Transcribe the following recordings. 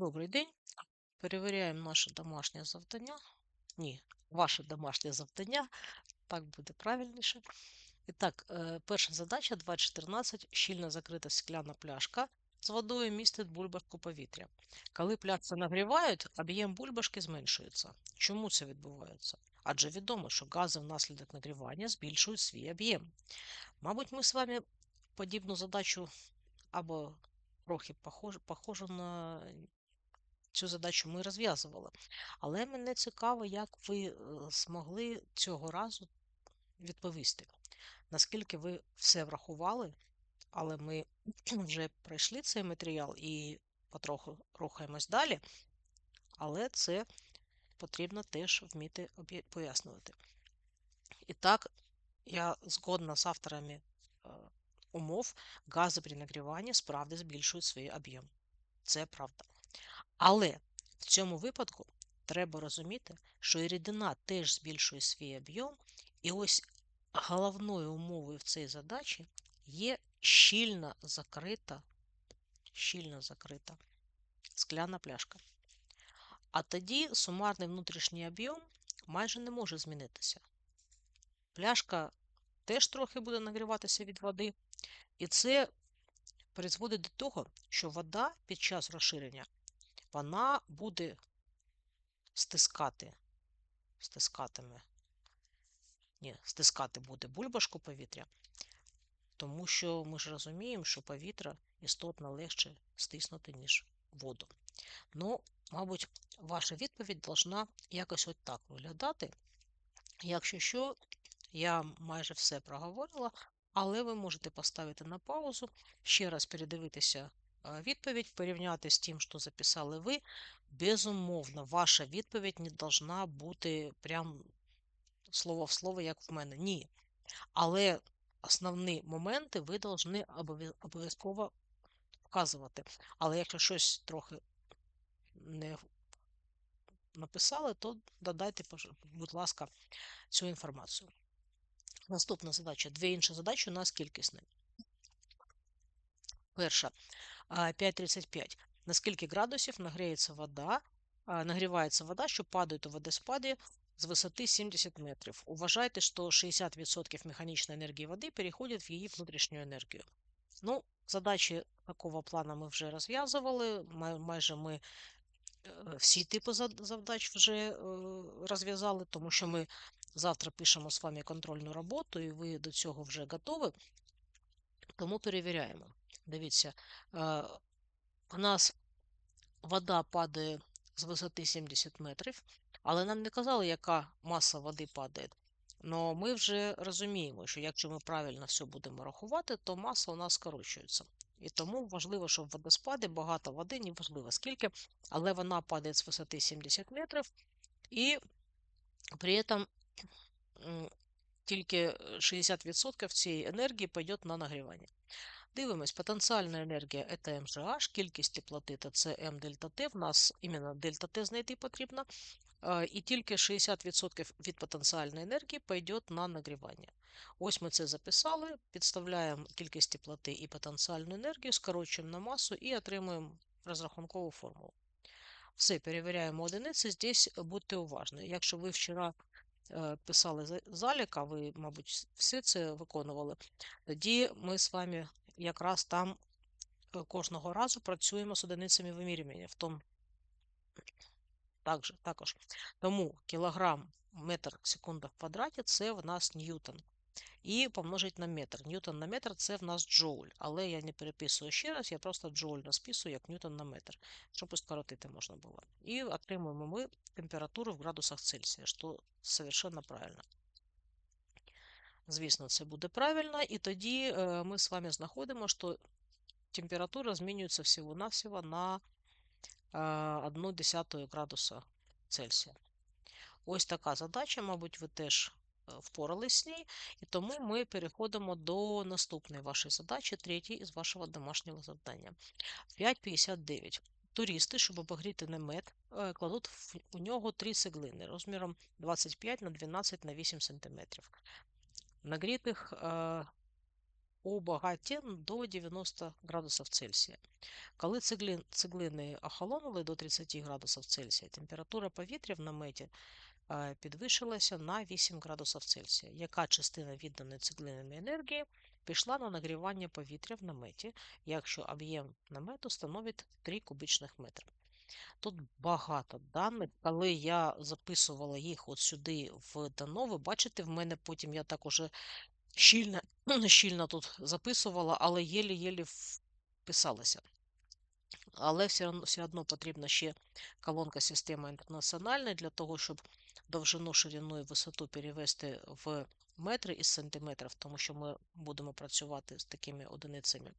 Добрий день. Перевіряємо наше домашнє завдання. Ні, ваше домашнє завдання. Так буде правильніше. І так, е, перша задача 2.14. Щільно закрита скляна пляшка з водою містить бульбашку повітря. Коли пляшку нагрівають, об'єм бульбашки зменшується. Чому це відбувається? Адже відомо, що гази внаслідок нагрівання збільшують свій об'єм. Мабуть, ми з вами подібну задачу або трохи похожу на цю задачу ми розв'язували. Але мене цікаво, як ви е, змогли цього разу відповісти. Наскільки ви все врахували, але ми вже пройшли цей матеріал і потроху рухаємось далі, але це потрібно теж вміти пояснювати. І так, я згодна з авторами е, умов, гази при нагріванні справді збільшують свій об'єм. Це правда. Але в цьому випадку треба розуміти, що і рідина теж збільшує свій об'єм, і ось головною умовою в цій задачі є щільно закрита, щільно закрита скляна пляшка. А тоді сумарний внутрішній об'єм майже не може змінитися. Пляшка теж трохи буде нагріватися від води, і це призводить до того, що вода під час розширення вона буде стискати, стискатиме, ні, стискати буде бульбашку повітря, тому що ми ж розуміємо, що повітря істотно легше стиснути, ніж воду. Ну, мабуть, ваша відповідь должна якось от так виглядати. Якщо що, я майже все проговорила, але ви можете поставити на паузу, ще раз передивитися відповідь, порівняти з тим, що записали ви. Безумовно, ваша відповідь не должна бути прям слово в слово, як в мене. Ні. Але основні моменти ви повинні обов'язково вказувати. Але якщо щось трохи не написали, то додайте, будь ласка, цю інформацію. Наступна задача. Дві інші задачі у нас кількісні. Перша 5,35. На скільки градусів нагріється вода, нагрівається вода, що падає у водоспаді з висоти 70 метрів. Уважайте, що 60% механічної енергії води переходять в її внутрішню енергію. Ну, Задачі такого плану ми вже розв'язували. Майже ми е, всі типи завдач вже е, розв'язали, тому що ми завтра пишемо з вами контрольну роботу, і ви до цього вже готові. Тому перевіряємо. Дивіться, е, у нас вода падає з висоти 70 метрів, але нам не казали, яка маса води падає. Но ми вже розуміємо, що якщо ми правильно все будемо рахувати, то маса у нас скорочується. І тому важливо, щоб в водоспаді багато води, неважливо скільки, але вона падає з висоти 70 метрів, і при цьому тільки 60% цієї енергії піде на нагрівання. Дивимось, потенціальна енергія це МЖH, кількість теплоти це М дельта Т. В нас іменно дельта Т знайти потрібно. І тільки 60% від потенціальної енергії пойде на нагрівання. Ось ми це записали, підставляємо кількість теплоти і потенціальну енергію, скорочуємо на масу і отримуємо розрахункову формулу. Все, перевіряємо одиниці. Здесь будьте уважні. Якщо ви вчора е, писали залік, а ви, мабуть, все це виконували, тоді ми з вами якраз там е, кожного разу працюємо з одиницями вимірювання. в тому також. також. Тому кілограм метр секунда в квадраті це в нас ньютон. І помножить на метр. Ньютон на метр це в нас джоуль. Але я не переписую ще раз, я просто джоуль розписую як ньютон на метр, щоб скоротити можна було. І отримуємо ми температуру в градусах Цельсія, що совершенно правильно. Звісно, це буде правильно, і тоді э, ми з вами знаходимо, що температура змінюється всього-навсього на 1 э, десятую градуса Цельсія. Ось така задача, мабуть, ви теж э, впорались з ній, і тому ми переходимо до наступної вашої задачі, третій із вашого домашнього завдання. 5,59. Туристи, щоб обогріти намет, кладуть у нього три цеглини розміром 25 на 12 на 8 см. Нагрітих обагаття до 90 градусів Цельсія. Коли цеглин, цеглини охолонули до 30 градусів Цельсія, температура повітря в наметі е, підвищилася на 8 градусів Цельсія. Яка частина відданої цеглинами енергії пішла на нагрівання повітря в наметі, якщо об'єм намету становить 3 кубічних метри? Тут багато даних. Коли я записувала їх от сюди в дано, ви бачите, в мене потім я так уже щільно, щільно тут записувала, але єлі-єлі вписалася. Але все все одно потрібна ще колонка системи інтернаціональної для того, щоб довжину, ширину і висоту перевести в метри із сантиметрів, тому що ми будемо працювати з такими одиницями.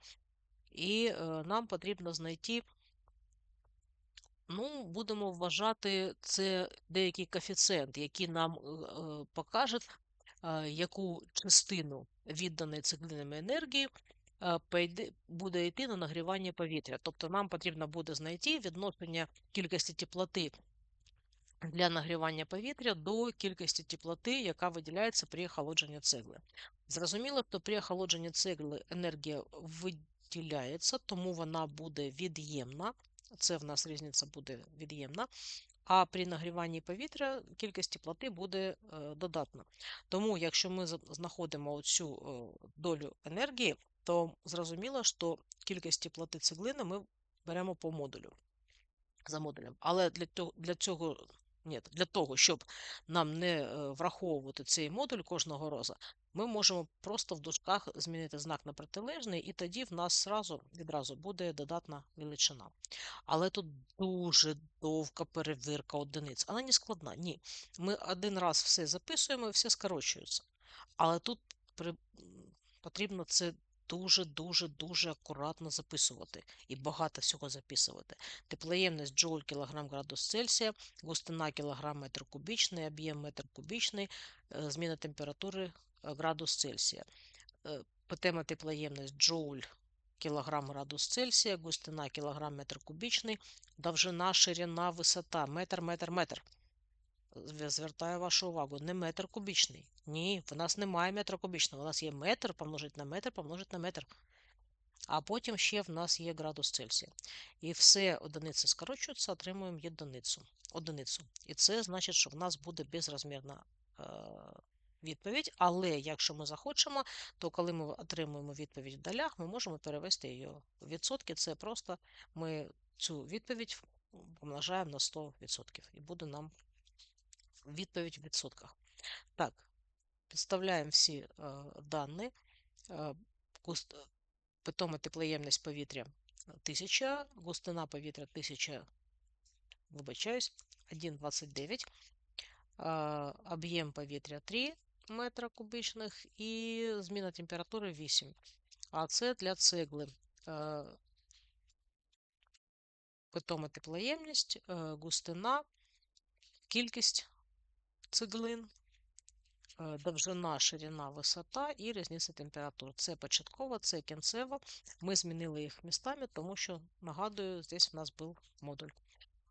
І е, нам потрібно знайти Ну, будемо вважати це деякий коефіцієнт, який нам е, е, покаже, е, яку частину відданої циклинами енергії буде йти на нагрівання повітря. Тобто нам потрібно буде знайти відношення кількості теплоти для нагрівання повітря до кількості теплоти, яка виділяється при охолодженні цегли. Зрозуміло, що при охолодженні цегли енергія виділяється, тому вона буде від'ємна. Це в нас різниця буде від'ємна. А при нагріванні повітря кількість теплоти буде е, додатна. Тому, якщо ми знаходимо цю е, долю енергії, то зрозуміло, що кількість теплоти цеглини ми беремо по модулю за модулем. Але для цього, ні, для того, щоб нам не е, враховувати цей модуль кожного разу, ми можемо просто в дужках змінити знак на протилежний, і тоді в нас зразу, відразу буде додатна величина. Але тут дуже довга перевірка одиниць. Вона не складна. Ні. Ми один раз все записуємо і все скорочується. Але тут при... потрібно це дуже-дуже дуже акуратно записувати і багато всього записувати. Теплоємність джоуль кілограм градус Цельсія, густина кілограм метр кубічний, об'єм метр кубічний, е, зміна температури е, градус Цельсія. Е, Питема теплоємність джоуль кілограм градус Цельсія, густина кілограм метр кубічний, довжина, ширина, висота, метр, метр, метр. Зв- Звертаю вашу увагу, не метр кубічний. Ні, в нас немає метра кубічного. У нас є метр помножити на метр, помножити на метр. А потім ще в нас є градус Цельсія. І все одиниці скорочуються, отримуємо єдиницю. Одиницю. І це значить, що в нас буде безрозмірна е, відповідь. Але якщо ми захочемо, то коли ми отримуємо відповідь в долях, ми можемо перевести її в відсотки. Це просто ми цю відповідь помножаємо на 100%. І буде нам відповідь в відсотках. Так, підставляємо всі е, дані. Е, густ... Питома теплоємність повітря 1000, густина повітря 1000, вибачаюсь, 1,29, е, об'єм повітря 3 метра кубічних і зміна температури 8. А це для цегли. Е, питома теплоємність, е, густина, кількість цеглин, е, довжина, ширина, висота і різниця температур. Це початкова, це кінцева. Ми змінили їх містами, тому що, нагадую, здесь у нас був модуль.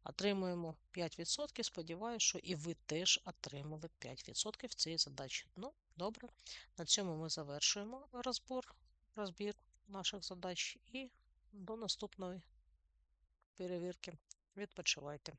Отримуємо 5%. Сподіваюся, що і ви теж отримали 5% в цій задачі. Ну, добре. На цьому ми завершуємо розбор, розбір наших задач і до наступної перевірки. Відпочивайте.